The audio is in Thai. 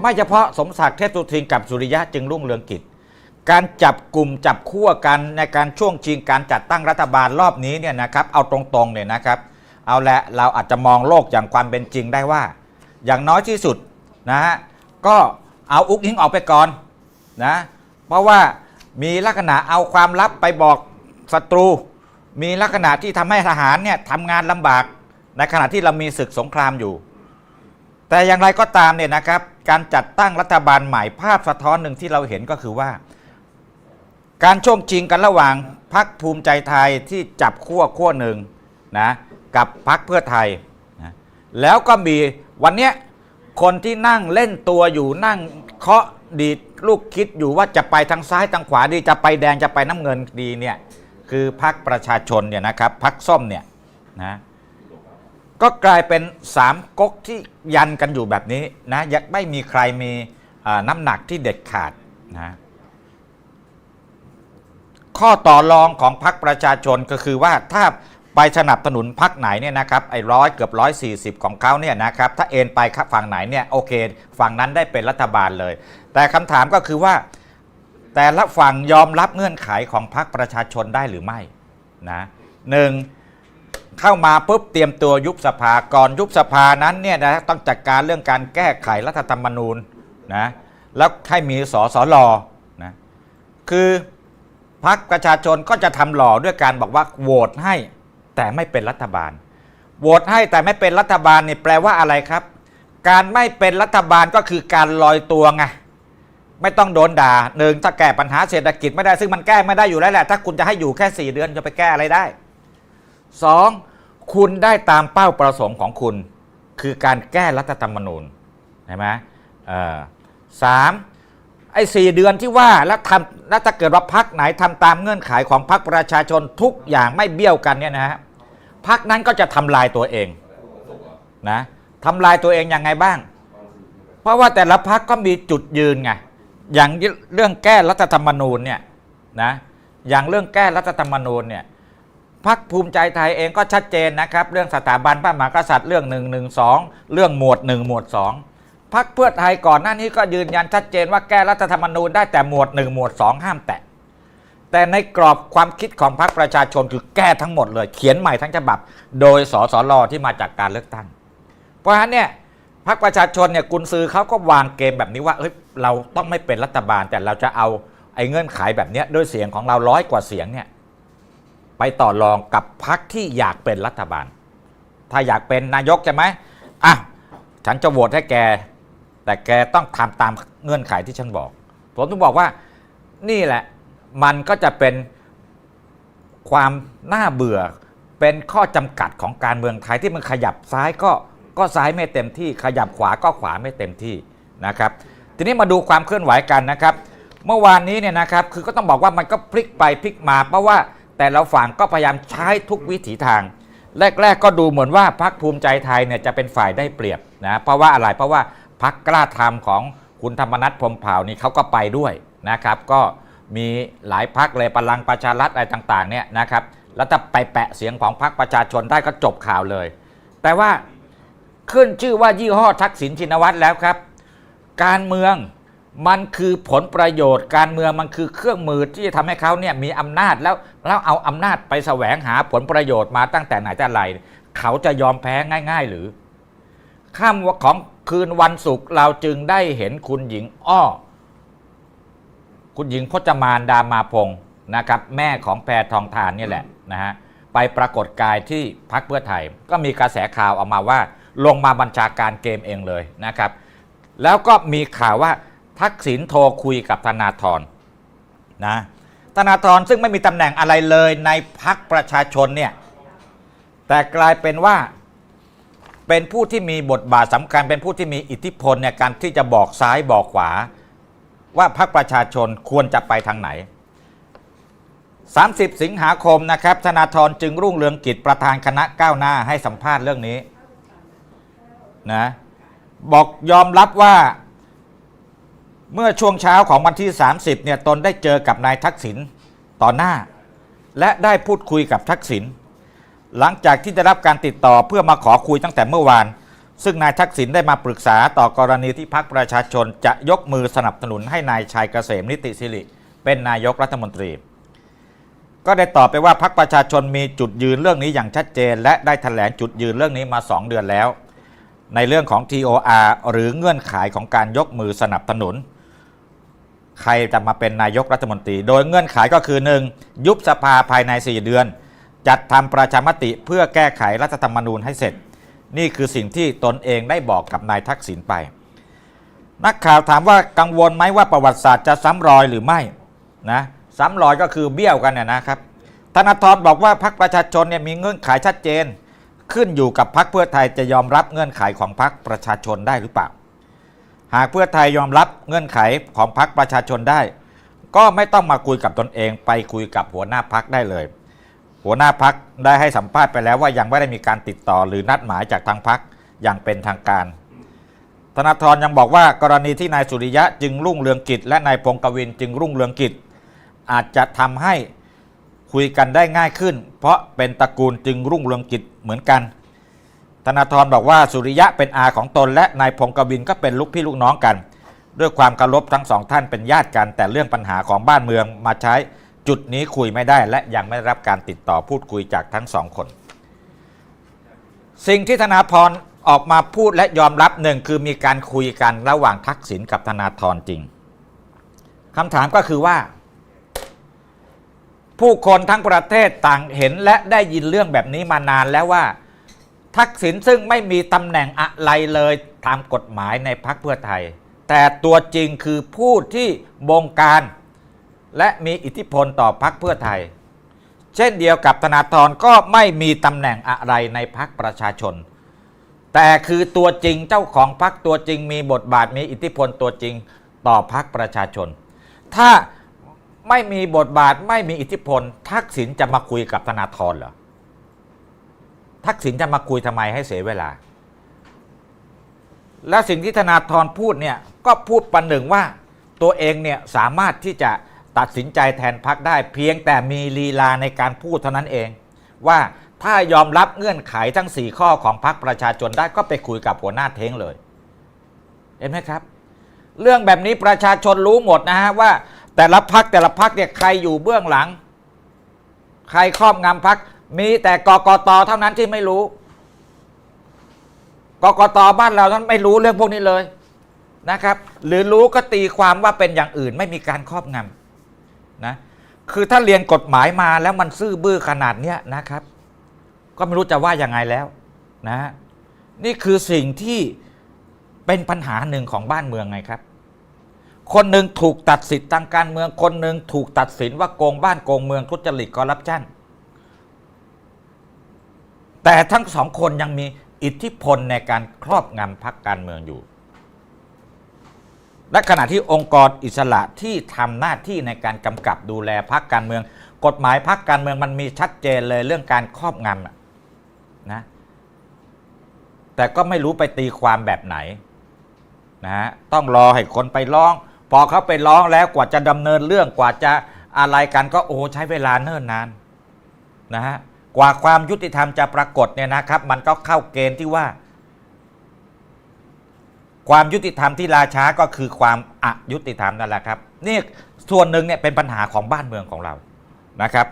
ไม่เฉพาะสมศักดิ์เทพสุทินกับสุริยะจึงรุ่งเรืองกิจ การจับกลุ่มจับขั้วกันในการช่วงชิงการจัดตั้งรัฐบาลรอบนี้เนี่ยนะครับเอาตรงๆเนี่ยนะครับ เอาละเราอาจจะมองโลกอย่างความเป็นจริงได้ว่า อย่างน้อยที่สุดนะฮะก็เอาอุกอิงออกไปก่อนนะเพราะว่ามีลักษณะเอาความลับไปบอกศัตรู มีลักษณะที่ทำให้ทหารเนี่ยทำงานลำบากในขณะที่เรามีศึกสงครามอยู่ แต่อย่างไรก็ตามเนี่ยนะครับ การจัดตั้งรัฐบาลใหม่ภาพสะท้อนหนึ่งที่เราเห็นก็คือว่า การช่วงชิงกันระหว่างพรรคภูมิใจไทยที่จับขั้วขั้วหนึ่งนะกับพรรคเพื่อไทยนะแล้วก็มีวันเนี้ยคนที่นั่งเล่นตัวอยู่นั่งเคาะดีดลูกคิดอยู่ว่าจะไปทางซ้ายทางขวาดีจะไปแดงจะไปน้ำเงินดีเนี่ยคือพรรคประชาชนเนี่ยนะครับพรรคส้มเนี่ยนะ ก็กลายเป็นสามก๊กที่ยันกันอยู่แบบนี้นะยังไม่มีใครมีน้ำหนักที่เด็ดขาดนะข้อต่อรองของพรรคประชาชนก็คือว่าถ้าไปสนับสนุนพรรคไหนเนี่ยนะครับไอ้ร้อยเกือบร้อยสี่สิบของเขาเนี่ยนะครับถ้าเอ็นไปฝั่งไหนเนี่ยโอเค ฝั่งนั้นได้เป็นรัฐบาลเลย แต่คำถามก็คือว่า แต่ละฝั่งยอมรับเงื่อนไขของพรรคประชาชนได้หรือไม่นะหนึ่ง เข้ามาปุ๊บเตรียมตัวยุบสภาก่อนยุบสภานั้นเนี่ยนะต้องจัดการเรื่องการแก้ไขรัฐธรรมนูญนะแล้วให้มีสสรนะคือพรรคประชาชนก็จะทำหล่อด้วยการบอกว่าโหวตให้แต่ไม่เป็นรัฐบาลโหวตให้แต่ไม่เป็นรัฐบาลนี่แปลว่าอะไรครับ การไม่เป็นรัฐบาลก็คือการลอยตัวไงไม่ต้องโดนด่าหนึ่งถ้าแก้ปัญหาเศรษฐกิจไม่ได้ซึ่งมันแก้ไม่ได้อยู่แล้วแหละถ้าคุณจะให้อยู่แค่สี่เดือนจะไปแก้อะไรได้ สองคุณได้ตามเป้าประสงค์ของคุณ คือการแก้รัฐธรรมนูญใช่ไหมสามไอ้สี่เดือนที่ว่าแล้วทำแล้วถ้าเกิดว่าพักไหนทำตามเงื่อนไขของพักประชาชนทุกอย่างไม่เบี้ยวกันเนี่ยนะฮะพักนั้นก็จะทำลายตัวเองนะทำลายตัวเองยังไงบ้าง เพราะว่าแต่ละพักก็มีจุดยืนไงอย่างเรื่องแก้รัฐธรรมนูญเนี่ยนะอย่างเรื่องแก้รัฐธรรมนูญเนี่ย พักภูมิใจไทยเองก็ชัดเจนนะครับ เรื่องสถาบันพระมหากษัตริย์เรื่อง1นึเรื่องหมวด 1 หมวด 2 พักเพื่อไทยก่อนหน้านี้ก็ยืนยันชัดเจนว่าแก้รัฐธรรมนูญได้แต่หมวด 1 หมวด 2 ห้ามแตะแต่ในกรอบความคิดของพรรคประชาชนคือแก้ทั้งหมดเลย เขียนใหม่ทั้งฉบับ โดยสสรที่มาจากการเลือกตั้ง เพราะฉะนั้นเนี่ยพรรคประชาชนเนี่ยกุญซือเขาก็วางเกมแบบนี้ว่าเฮ้ยเราต้องไม่เป็นรัฐบาลแต่เราจะเอาไอ้เงื่อนไขแบบนี้ด้วยเสียงของเราร้อยกว่าเสียงเนี่ย ไปต่อรองกับพรรคที่อยากเป็นรัฐบาล ถ้าอยากเป็นนายกใช่ไหมอะฉันจะโหวตให้แก แต่แกต้องทำตามเงื่อนไขที่ฉันบอก ผมต้องบอกว่านี่แหละมันก็จะเป็นความน่าเบื่อเป็นข้อจำกัดของการเมืองไทยที่มันขยับซ้ายก็ก็ซ้ายไม่เต็มที่ ขยับขวาก็ขวาไม่เต็มที่นะครับ ทีนี้มาดูความเคลื่อนไหวกันนะครับ เมื่อวานนี้เนี่ยนะครับคือก็ต้องบอกว่ามันก็พลิกไปพลิกมาเพราะว่า แต่ละฝั่งก็พยายามใช้ทุกวิถีทาง แรก ๆ ก็ดูเหมือนว่าพรรคภูมิใจไทยเนี่ยจะเป็นฝ่ายได้เปรียบนะเพราะว่าอะไรเพราะว่าพรรคกล้าทำของคุณธรรมนัฐพรมเผ่านี่เขาก็ไปด้วยนะครับ ก็มีหลายพรรคเลยพลังประชารัฐอะไรต่างๆเนี่ยนะครับแล้วถ้าไปแปะเสียงของพรรคประชาชนได้ก็จบข่าวเลย แต่ว่าขึ้นชื่อว่ายี่ห้อทักษิณชินวัตรแล้วครับ การเมือง มันคือผลประโยชน์การเมืองมันคือเครื่องมือที่จะทำให้เขาเนี่ยมีอำนาจแล้วแล้วเอาอำนาจไปแสวงหาผลประโยชน์มาตั้งแต่ไหนแต่ไรเขาจะยอมแพ้ง่าย ๆ หรือค่ำของคืนวันศุกร์เราจึงได้เห็นคุณหญิงอ้อ คุณหญิงพจมานดามาพงศ์นะครับ แม่ของแพรทองทานนี่แหละนะฮะไปปรากฏกายที่พักเพื่อไทย ก็มีกระแสข่าวออกมาว่า ลงมาบัญชาการเกมเองเลยนะครับ แล้วก็มีข่าวว่า ทักษิณโทรคุยกับธนาธรนะธนาธรซึ่งไม่มีตำแหน่งอะไรเลยในพักประชาชนเนี่ยแต่กลายเป็นว่าเป็นผู้ที่มีบทบาทสำคัญ เป็นผู้ที่มีอิทธิพลในการที่จะบอกซ้ายบอกขวา ว่าพรรคประชาชนควรจะไปทางไหน 30 สิงหาคมนะครับธนาธรจึงรุ่งเรืองกิจประธานคณะก้าวหน้าให้สัมภาษณ์เรื่องนี้นะบอกยอมรับว่า เมื่อช่วงเช้าของวันที่ 30 เนี่ยตนได้เจอกับนายทักษิณต่อหน้า และได้พูดคุยกับทักษิณหลังจากที่ได้รับการติดต่อเพื่อมาขอคุยตั้งแต่เมื่อวาน ซึ่งนายทักษิณได้มาปรึกษาต่อกรณีที่พักประชาชนจะยกมือสนับสนุนให้นายชัยเกษมนิติสิริ เป็นนายกรัฐมนตรี ก็ได้ตอบไปว่าพักประชาชนมีจุดยืนเรื่องนี้อย่างชัดเจน และได้แถลงจุดยืนเรื่องนี้มา 2 เดือนแล้ว ในเรื่องของ TOR หรือเงื่อนไขของการยกมือสนับสนุน ใครจะมาเป็นนายกรัฐมนตรี โดยเงื่อนไขก็คือ 1. ยุบสภาภายใน 4 เดือน จัดทำประชามติเพื่อแก้ไขรัฐธรรมนูญให้เสร็จ นี่คือสิ่งที่ตนเองได้บอกกับนายทักษิณไป นักข่าวถามว่ากังวลไหมว่าประวัติศาสตร์จะซ้ำรอยหรือไม่นะซ้ำรอยก็คือเบี้ยวกันเนี่ยนะครับธนาธรบอกว่าพรรคประชาชนเนี่ยมีเงื่อนไขชัดเจน ขึ้นอยู่กับพรรคเพื่อไทยจะยอมรับเงื่อนไขของพรรคประชาชนได้หรือเปล่า หากเพื่อไทยยอมรับเงื่อนไขของพรรคประชาชนได้ ก็ไม่ต้องมาคุยกับตนเองไปคุยกับหัวหน้าพักได้เลย หัวหน้าพักได้ให้สัมภาษณ์ไปแล้วว่ายังไม่ได้มีการติดต่อหรือนัดหมายจากทางพักอย่างเป็นทางการ ธนาธรยังบอกว่ากรณีที่นายสุริยะจึงรุ่งเรืองกิจ และนายพงกวินจึงรุ่งเรืองกิจ อาจจะทำให้คุยกันได้ง่ายขึ้น เพราะเป็นตระกูลจึงรุ่งเรืองกิจเหมือนกัน ธนาธรบอกว่าสุริยะเป็นอาของตนและนายพงกวินก็เป็นลูกพี่ลูกน้องกัน ด้วยความเคารพทั้งสองท่านเป็นญาติกัน แต่เรื่องปัญหาของบ้านเมืองมาใช้จุดนี้คุยไม่ได้ และยังไม่ได้รับการติดต่อพูดคุยจากทั้งสองคน สิ่งที่ธนาพรออกมาพูดและยอมรับหนึ่งคือมีการคุยกันระหว่างทักษิณกับธนาธรจริงคำถามก็คือว่า ผู้คนทั้งประเทศต่างเห็นและได้ยินเรื่องแบบนี้มานานแล้วว่า ทักษิณซึ่งไม่มีตำแหน่งอะไรเลยตามกฎหมายในพรรคเพื่อไทย แต่ตัวจริงคือผู้ที่บงการ และมีอิทธิพลต่อพรรคเพื่อไทย เช่นเดียวกับธนาธรก็ไม่มีตำแหน่งอะไรในพรรคประชาชน แต่คือตัวจริงเจ้าของพรรคตัวจริง มีบทบาทมีอิทธิพลตัวจริงต่อพรรคประชาชน ถ้าไม่มีบทบาทไม่มีอิทธิพล ทักษิณจะมาคุยกับธนาธรเหรอ ทักษิณจะมาคุยทำไมให้เสียเวลา และสิ่งที่ธนาธรพูดเนี่ยก็พูดประหนึ่งว่าตัวเองเนี่ยสามารถที่จะตัดสินใจแทนพักได้ เพียงแต่มีลีลาในการพูดเท่านั้นเอง ว่าถ้ายอมรับเงื่อนไขทั้ง 4 ข้อของพักประชาชนได้ก็ไปคุยกับหัวหน้าเท้งเลย เห็นไหมครับ เรื่องแบบนี้ประชาชนรู้หมดนะฮะว่า แต่ละพักแต่ละพักเนี่ยใครอยู่เบื้องหลัง ใครครอบงำพัก มีแต่กกตเท่านั้นที่ไม่รู้ กกตบ้านเราท่านไม่รู้เรื่องพวกนี้เลยนะครับ หรือรู้ก็ตีความว่าเป็นอย่างอื่นไม่มีการครอบงำนะคือถ้าเรียนกฎหมายมาแล้วมันซื่อบื้อขนาดเนี้ยนะครับ ก็ไม่รู้จะว่ายังไงแล้วนะฮะนี่คือสิ่งที่เป็นปัญหาหนึ่งของบ้านเมืองไงครับ คนหนึ่งถูกตัดสิทธิ์ทางการเมืองคนหนึ่งถูกตัดสินว่าโกงบ้านโกงเมืองทุจริตคอร์รัปชัน แต่ทั้งสองคนยังมีอิทธิพลในการครอบงำพรรคการเมืองอยู่ และขณะที่องค์กรอิสระที่ทำหน้าที่ในการกำกับดูแลพรรคการเมือง กฎหมายพรรคการเมืองมันมีชัดเจนเลยเรื่องการครอบงำนะแต่ก็ไม่รู้ไปตีความแบบไหนนะฮะต้องรอให้คนไปร้อง พอเขาไปร้องแล้วกว่าจะดำเนินเรื่องกว่าจะอะไรกันก็โอ้ใช้เวลาเนิ่นนานนะฮะ กว่าความยุติธรรมจะปรากฏเนี่ยนะครับ มันก็เข้าเกณฑ์ที่ว่า ความยุติธรรมที่ลาช้าก็คือความอายุติธรรมนั่นแหละครับนี่ส่วนหนึ่งเนี่ยเป็นปัญหาของบ้านเมืองของเรานะครับ